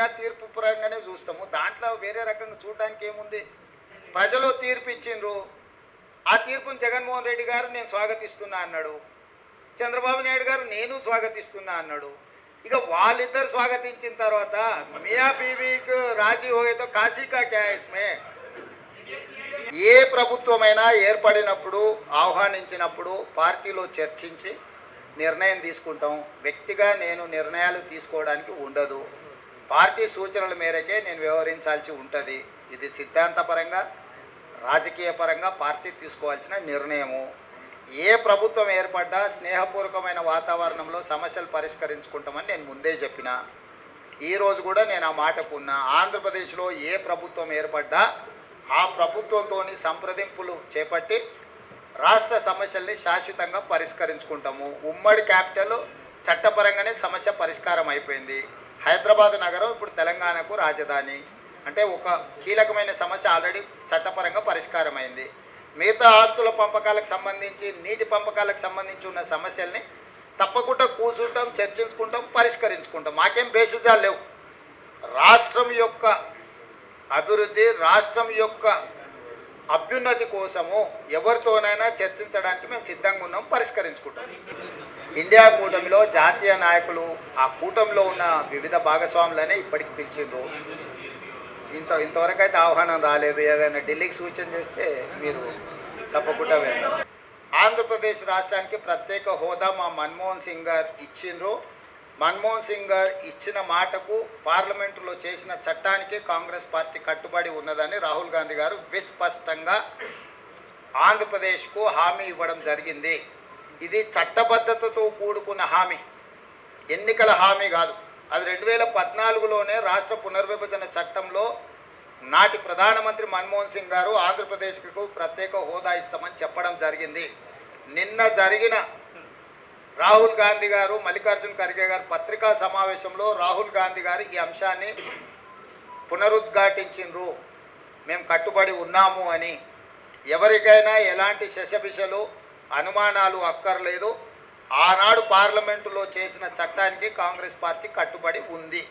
ప్రజా తీర్పు పరంగానే చూస్తాము. దాంట్లో వేరే రకంగా చూడడానికి ఏముంది? ప్రజలు తీర్పు ఇచ్చిండ్రు. ఆ తీర్పును జగన్మోహన్ రెడ్డి గారు నేను స్వాగతిస్తున్నా అన్నాడు. చంద్రబాబు నాయుడు గారు నేను స్వాగతిస్తున్నా అన్నాడు. ఇక వాళ్ళిద్దరు స్వాగతించిన తర్వాత మియా బీవీకి రాజీ హోయేతో కాశీకా క్యాయస్మే ఏ ప్రభుత్వమైనా ఏర్పడినప్పుడు ఆహ్వానించినప్పుడు పార్టీలో చర్చించి నిర్ణయం తీసుకుంటాం. వ్యక్తిగా నేను నిర్ణయాలు తీసుకోవడానికి ఉండదు. పార్టీ సూచనల మేరకే నేను వ్యవహరించాల్సి ఉంటుంది. ఇది సిద్ధాంతపరంగా రాజకీయ పరంగా పార్టీ తీసుకోవాల్సిన నిర్ణయము. ఏ ప్రభుత్వం ఏర్పడ్డా స్నేహపూర్వకమైన వాతావరణంలో సమస్యలు పరిష్కరించుకుంటామని నేను ముందే చెప్పిన. ఈరోజు కూడా నేను ఆ మాటకు ఉన్నా. ఆంధ్రప్రదేశ్లో ఏ ప్రభుత్వం ఏర్పడ్డా ఆ ప్రభుత్వంతో సంప్రదింపులు చేపట్టి రాష్ట్ర సమస్యల్ని శాశ్వతంగా పరిష్కరించుకుంటాము. ఉమ్మడి క్యాపిటల్ చట్టపరంగానే సమస్య పరిష్కారం అయిపోయింది. హైదరాబాద్ నగరం ఇప్పుడు తెలంగాణకు రాజధాని. అంటే ఒక కీలకమైన సమస్య ఆల్రెడీ చట్టపరంగా పరిష్కారమైంది. మిగతా ఆస్తుల పంపకాలకు సంబంధించి నీటి పంపకాలకు సంబంధించి ఉన్న సమస్యల్ని తప్పకుండా కూర్చుంటాం చర్చించుకుంటాం పరిష్కరించుకుంటాం. మాకేం బేసిజాలు లేవు. రాష్ట్రం యొక్క అభివృద్ధి రాష్ట్రం యొక్క అభ్యున్నతి కోసము ఎవరితోనైనా చర్చించడానికి మేము సిద్ధంగా ఉన్నాం పరిష్కరించుకుంటాం. ఇండియా కూటమిలో జాతీయ నాయకులు ఆ కూటమిలో ఉన్న వివిధ భాగస్వాములనే ఇప్పటికి పిలిచిండ్రు. ఇంత ఇంతవరకు అయితే ఆహ్వానం రాలేదు. ఏదైనా ఢిల్లీకి సూచన చేస్తే మీరు తప్పకుండా వెళ్ళారు ఆంధ్రప్రదేశ్ రాష్ట్రానికి ప్రత్యేక హోదా మా మన్మోహన్ సింగ్ గారు ఇచ్చిండ్రు. మన్మోహన్ సింగ్ గారు ఇచ్చిన మాటకు పార్లమెంటులో చేసిన చట్టానికి కాంగ్రెస్ పార్టీ కట్టుబడి ఉన్నదని రాహుల్ గాంధీ గారు విస్పష్టంగా ఆంధ్రప్రదేశ్కు హామీ ఇవ్వడం జరిగింది. ఇది చట్టబద్ధతతో కూడుకున్న హామీ. ఎన్నికల హామీ కాదు. అది రెండు వేల పద్నాలుగులోనే రాష్ట్ర పునర్విభజన చట్టంలో నాటి ప్రధానమంత్రి మన్మోహన్ సింగ్ గారు ఆంధ్రప్రదేశ్కు ప్రత్యేక హోదా ఇస్తామని చెప్పడం జరిగింది. నిన్న జరిగిన రాహుల్ గాంధీ గారు మల్లికార్జున్ ఖర్గే గారు పత్రికా సమావేశంలో రాహుల్ గాంధీ గారు ఈ అంశాన్ని పునరుద్ఘాటించిండ్రు. మేము కట్టుబడి ఉన్నాము అని. ఎవరికైనా ఎలాంటి శశబిషలు అనుమానాలు అక్కర్లేదు. ఆనాడు పార్లమెంటులో చేసిన చట్టానికి కాంగ్రెస్ పార్టీ కట్టుబడి ఉంది.